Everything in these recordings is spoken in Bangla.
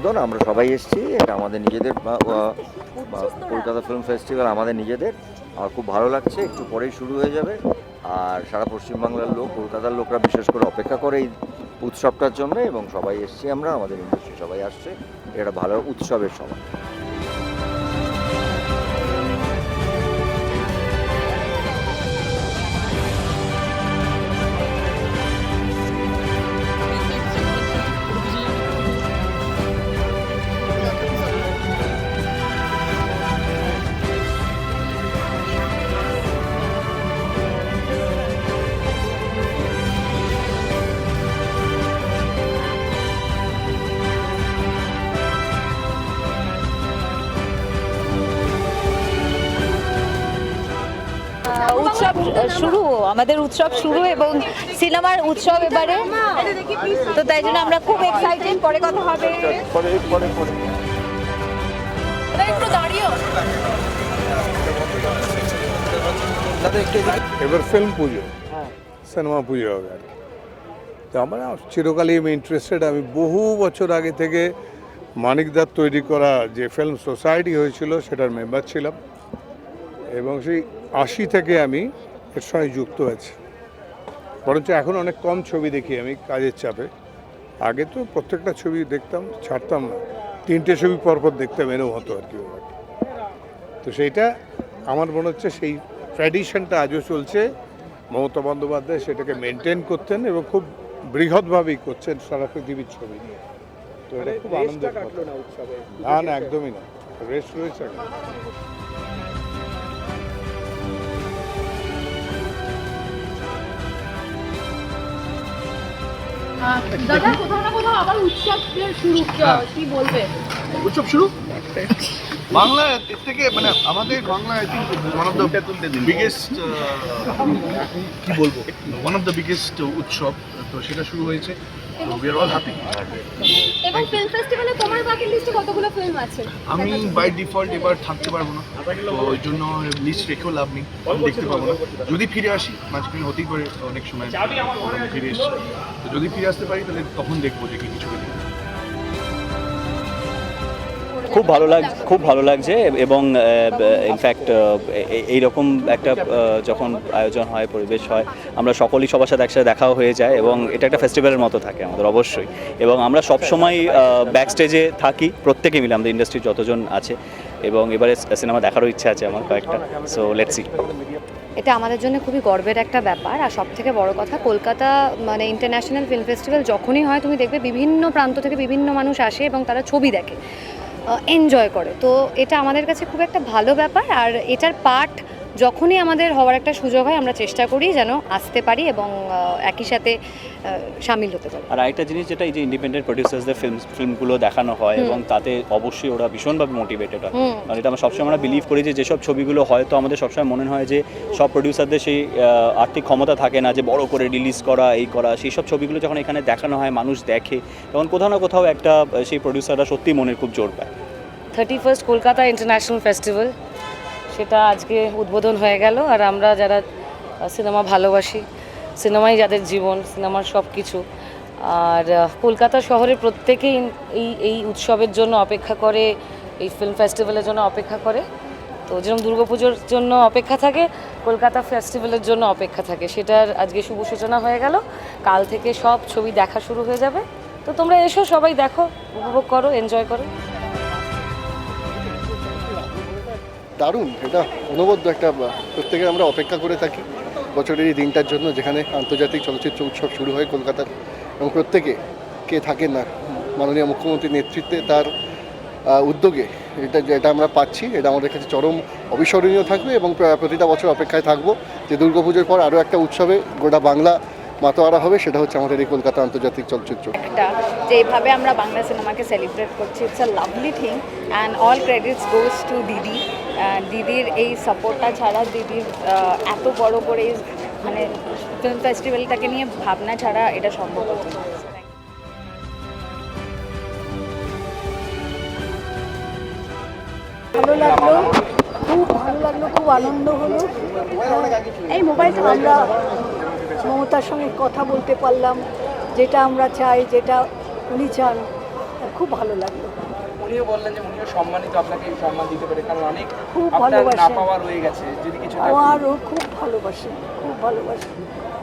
উদ্বোধন, আমরা সবাই এসেছি, এটা আমাদের নিজেদের কলকাতা ফিল্ম ফেস্টিভ্যাল আমাদের নিজেদের। আমার খুব ভালো লাগছে, একটু পরেই শুরু হয়ে যাবে। আর সারা পশ্চিমবাংলার লোক, কলকাতার লোকরা বিশেষ করে অপেক্ষা করে এই উৎসবটার জন্য, এবং সবাই এসছি আমরা, আমাদের ইন্ডাস্ট্রি সবাই আসছে। এটা ভালো উৎসবের সময়। শুরু, আমাদের উৎসব শুরু এবং সিনেমার উৎসব এবারে। তো তাই জন্য আমরা খুব এক্সাইটেড পরে কথা হবে। এবার ফিল্ম পুজো। সিনেমা পুজো হবে। আর তো আমার চিরকালই আমি ইন্টারেস্টেড আমি বহু বছর আগে থেকে মানিকদার তৈরি করা যে ফিল্ম সোসাইটি হয়েছিল, সেটার মেম্বার ছিলাম। এবং সেই আশি থেকে আমি এর সঙ্গে যুক্ত আছে। বরঞ্চ এখন অনেক কম ছবি দেখি আমি কাজের চাপে। আগে তো প্রত্যেকটা ছবি দেখতাম ছাড়তাম না। তিনটে ছবি পরপর দেখতাম এরকম হতো আর কি ব্যাপারটা তো সেইটা আমার মনে হচ্ছে সেই ট্র্যাডিশনটা আজও চলছে। মমতা বন্দ্যোপাধ্যায় সেটাকে মেনটেন করতেন এবং খুব বৃহৎভাবেই করছেন সারা পৃথিবীর ছবি নিয়ে। তো এটা খুব আনন্দের না না একদমই না। রেস্ট রয়েছে দাদা কোথাও না কোথাও আবার উৎসবের শুরু কি বলবে? উৎসব শুরু? বাংলা এর থেকে মানে আমাদের Bangla I think one of the biggest কি বলব? ওয়ান অফ দ্য বিগেস্ট উৎসব তো সেটা শুরু হয়েছে। তো উই আর অল হ্যাপি এবং ফিল্ম ফেস্টিভ্যালে তোমার বাকি লিস্টে কতগুলো ফিল্ম আছে? আমি বাই ডিফল্ট এবার থাকতে পারব না। তো ওই জন্য লিস্ট রেখেও লাভ নেই। দেখতে পাবো না। যদি ফিরে আসি মাঝখানে হতেই পারে অনেক সময় ফিরে এসছি। তো যদি ফিরে আসতে পারি তাহলে তখন দেখব যে কি কিছু খুব ভালো লাগ, খুব ভালো লাগছে এবং ইনফ্যাক্ট এইরকম একটা যখন আয়োজন হয়, পরিবেশ হয়, আমরা সকলেই সবার সাথে একসাথে দেখাও হয়ে যায় এবং এটা একটা ফেস্টিভ্যালের মতো থাকে আমাদের, অবশ্যই। এবং আমরা সবসময় ব্যাক স্টেজে থাকি, প্রত্যেকে মিলে আমাদের ইন্ডাস্ট্রির যতজন আছে এবং এবারে সিনেমা দেখারও ইচ্ছা আছে আমার কয়েকটা। সো লেটস সি এটা আমাদের জন্য খুবই গর্বের একটা ব্যাপার। আর সব থেকে বড় কথা, কলকাতা মানে ইন্টারন্যাশনাল ফিল্ম ফেস্টিভ্যাল যখনই হয়, তুমি দেখবে বিভিন্ন প্রান্ত থেকে বিভিন্ন মানুষ আসে এবং তারা ছবি দেখে। এনজয় করে। তো এটা আমাদের কাছে খুব একটা ভালো ব্যাপার আর এটার পার্ট যখনই আমাদের হওয়ার একটা সুযোগ হয় আমরা চেষ্টা করি যেন আসতে পারি এবং একই সাথে সামিল হতে পারি। আর আরেকটা জিনিস যেটা এই যে ইন্ডিপেন্ডেন্ট প্রডিউসার্সদের ফিল্ম ফিল্মগুলো দেখানো হয় এবং তাতে অবশ্যই ওরা ভীষণভাবে মোটিভেটেড হয়। কারণ এটা আমরা সবসময় আমরা বিলিভ করি যে যেসব ছবিগুলো হয়তো আমাদের সবসময় মনে হয় যে সব প্রডিউসারদের সেই আর্থিক ক্ষমতা থাকে না যে বড় করে রিলিজ করা এই করা সেই সব ছবিগুলো যখন এখানে দেখানো হয় মানুষ দেখে তখন কোথাও না কোথাও একটা সেই প্রডিউসাররা সত্যি মনের খুব জোর পায়। Thirty first Kolkata international festival সেটা আজকে উদ্বোধন হয়ে গেল আর আমরা যারা সিনেমা ভালোবাসি, সিনেমাই যাদের জীবন, সিনেমার সব কিছু আর কলকাতা শহরের প্রত্যেকেই এই এই উৎসবের জন্য অপেক্ষা করে, এই ফিল্ম ফেস্টিভ্যালের জন্য অপেক্ষা করে। তো যেরকম দুর্গাপুজোর জন্য অপেক্ষা থাকে, কলকাতা ফেস্টিভ্যালের জন্য অপেক্ষা থাকে। সেটার আজকে শুভ সূচনা হয়ে গেল। কাল থেকে সব ছবি দেখা শুরু হয়ে যাবে। তো তোমরা এসো, সবাই দেখো, উপভোগ করো এনজয় করো। দারুণ, এটা অনবদ্য একটা প্রত্যেকে আমরা অপেক্ষা করে থাকি বছরের এই দিনটার জন্য, যেখানে আন্তর্জাতিক চলচ্চিত্র উৎসব শুরু হয় কলকাতার, এবং প্রত্যেকে কে থাকেন না, মাননীয় মুখ্যমন্ত্রীর নেতৃত্বে তার উদ্যোগে, এটা, যেটা আমরা পাচ্ছি, এটা আমাদের কাছে চরম অবিস্মরণীয় থাকবে এবং প্রতিটা বছর অপেক্ষায় থাকব যে দুর্গাপুজোর পর আরও একটা উৎসবে গোটা বাংলা মাতোয়ারা হবে সেটা হচ্ছে আমাদের এই কলকাতা আন্তর্জাতিক চলচ্চিত্র। একটা যেভাবে আমরা বাংলা সিনেমাকে সেলিব্রেট করছি it's a lovely thing and all credits goes to Didi. দিদির এই সাপোর্টটা ছাড়া দিদির এত বড় করে মানে ফিল্ম ফেস্টিভ্যালটাকে নিয়ে ভাবনা ছাড়া এটা সম্ভব হতো ভালো লাগল খুব ভালো লাগল খুব আনন্দ হলো। এই মোবাইলটা আমরা মমতার সঙ্গে কথা বলতে পারলাম যেটা আমরা চাই যেটা উনি চান খুব ভালো লাগল। উনিও বললেন যে উনিও সম্মানিত আপনাকে এই সম্মান দিতে পারে কারণ অনেক খুব আপনার না। পাওয়া রয়ে গেছে যদি কিছু আমারও খুব ভালোবাসে খুব ভালোবাসে।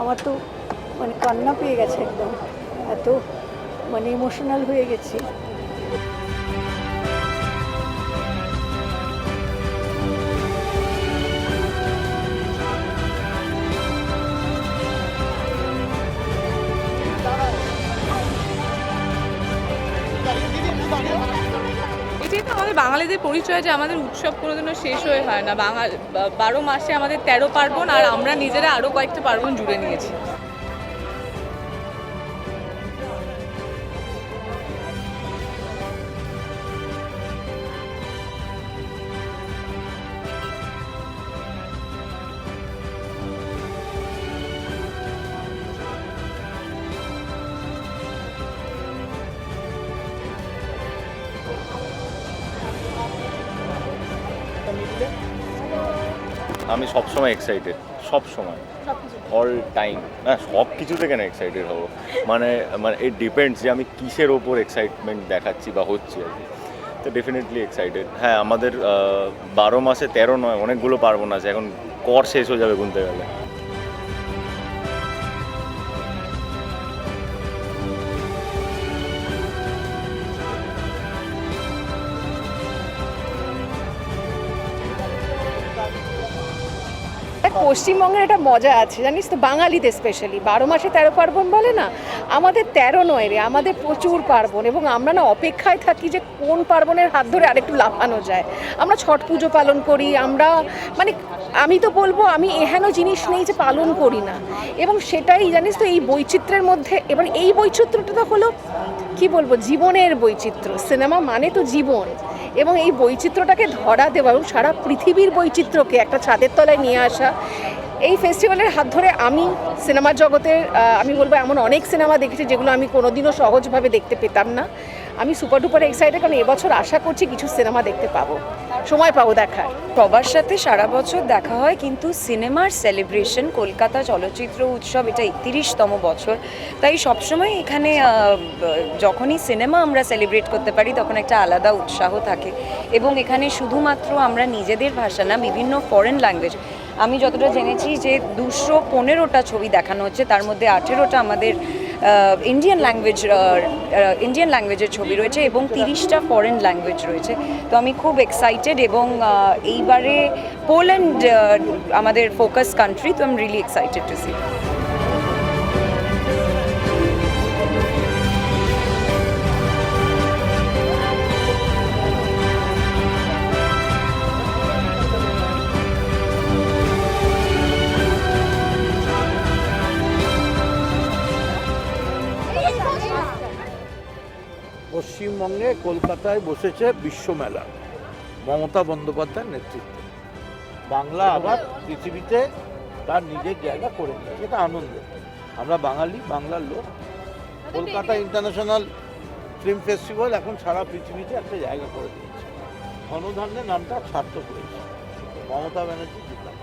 আমার তো মানে কান্না পেয়ে গেছে একদম। এত মানে ইমোশনাল হয়ে গেছি। বাঙালিদের পরিচয় যে আমাদের উৎসব কোনোদিনও শেষ হয়ে হয় না। বাঙাল বারো মাসে আমাদের তেরো পার্বণ আর আমরা নিজেরা আরও কয়েকটা পার্বণ জুড়ে নিয়েছি। আমি সবসময় এক্সাইটেড সব সময় অল টাইম না সব কিছুতে কেন এক্সাইটেড হব? মানে মানে ইট ডিপেন্ডস যে আমি কিসের ওপর এক্সাইটমেন্ট দেখাচ্ছি বা হচ্ছি আর কি। তো ডেফিনেটলি এক্সাইটেড হ্যাঁ আমাদের বারো মাসে তেরো নয় অনেকগুলো পার্বণ আছে এখন কর শেষ হয়ে যাবে গুনতে গেলে। পশ্চিমবঙ্গের একটা মজা আছে, জানিস তো? বাঙালিদের স্পেশালি বারো মাসে তেরো পার্বণ বলে না? আমাদের তেরো নয় রে, আমাদের প্রচুর পার্বণ এবং আমরা না অপেক্ষায় থাকি যে কোন পার্বণের হাত ধরে আরেকটু লাফানো যায়। আমরা ছট পুজো পালন করি, আমরা মানে আমি তো বলব, আমি এহেন জিনিস নেই যে পালন করি না। এবং সেটাই জানিস তো, এই বৈচিত্র্যের মধ্যে, এবার এই বৈচিত্র্যটা তো হলো, কি বলব? জীবনের বৈচিত্র্য। সিনেমা মানে তো জীবন। এবং এই বৈচিত্র্যটাকে ধরা দেওয়া এবং সারা পৃথিবীর বৈচিত্র্যকে একটা ছাদের তলায় নিয়ে আসা, এই ফেস্টিভ্যালের হাত ধরে আমি সিনেমা জগতে আমি বলব এমন অনেক সিনেমা দেখেছি যেগুলো আমি কোনোদিনও সহজভাবে দেখতে পেতাম না। আমি সুপার ডুপার এক্সাইটেড, কারণ এবছর আশা করছি কিছু সিনেমা দেখতে পাবো। সময় পাবো দেখার। সবার সাথে সারা বছর দেখা হয়, কিন্তু সিনেমার সেলিব্রেশন, কলকাতা চলচ্চিত্র উৎসব, এটা একত্রিশতম বছর। তাই সবসময় এখানে যখনই সিনেমা আমরা সেলিব্রেট করতে পারি, তখন একটা আলাদা উৎসাহ থাকে। এবং এখানে শুধুমাত্র আমরা নিজেদের ভাষা না, বিভিন্ন ফরেন ল্যাঙ্গুয়েজ আমি যতটা জেনেছি যে দুশো পনেরোটা ছবি দেখানো হচ্ছে, তার মধ্যে আঠেরোটা আমাদের ইন্ডিয়ান ল্যাঙ্গুয়েজ ইন্ডিয়ান ল্যাঙ্গুয়েজের ছবি রয়েছে এবং তিরিশটা ফরেন ল্যাঙ্গুয়েজ রয়েছে। তো আমি খুব এক্সাইটেড এবং এইবারে পোল্যান্ড আমাদের ফোকাস কান্ট্রি তো I am really excited to see কলকাতায় বসেছে বিশ্বমেলা মমতা বন্দ্যোপাধ্যায়ের নেতৃত্বে। বাংলা আবার পৃথিবীতে তার নিজের জায়গা করে নিয়েছে, এটা আনন্দ। আমরা বাঙালি, বাংলার লোক। কলকাতা ইন্টারন্যাশনাল ফিল্ম ফেস্টিভ্যাল এখন সারা পৃথিবীতে একটা জায়গা করে দিয়েছে। ঘনধান্যের নামটা সার্থক হয়েছে। মমতা ব্যানার্জি জিতাম